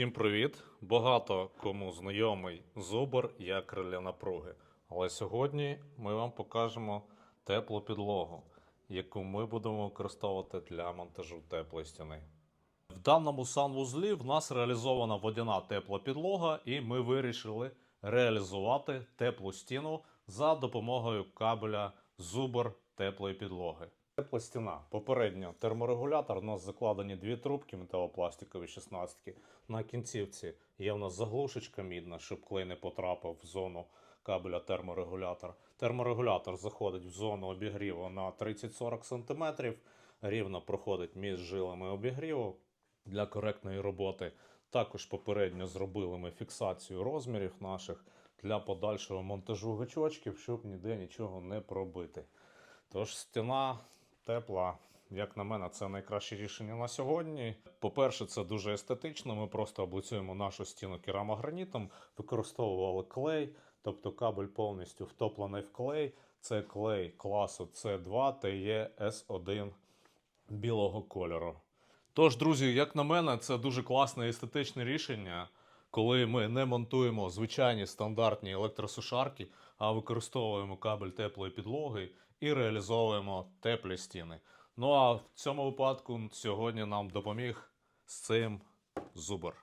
Всім привіт! Багато кому знайомий зубр як реля напруги. Але сьогодні ми вам покажемо теплу підлогу, яку ми будемо використовувати для монтажу теплої стіни. В даному санвузлі в нас реалізована водяна тепла підлога, і ми вирішили реалізувати теплу стіну за допомогою кабеля зубр теплої підлоги. Тепла стіна. Попередньо терморегулятор. У нас закладені дві трубки металопластикові 16 На кінцівці є в нас заглушечка мідна, щоб клей не потрапив в зону кабеля терморегулятор. Терморегулятор заходить в зону обігріву на 30-40 см, рівно проходить між жилами обігріву для коректної роботи. Також попередньо зробили ми фіксацію розмірів наших для подальшого монтажу гачочків, щоб ніде нічого не пробити. Тож стіна тепла, як на мене, це найкраще рішення на сьогодні. По-перше, це дуже естетично. Ми просто облицюємо нашу стіну керамогранітом, використовували клей, тобто кабель повністю втоплений в клей. Це клей класу C2 TE S1 білого кольору. Тож, друзі, як на мене, це дуже класне естетичне рішення, коли ми не монтуємо звичайні стандартні електросушарки, а використовуємо кабель теплої підлоги і реалізовуємо теплі стіни. Ну а в цьому випадку сьогодні нам допоміг з цим зубр.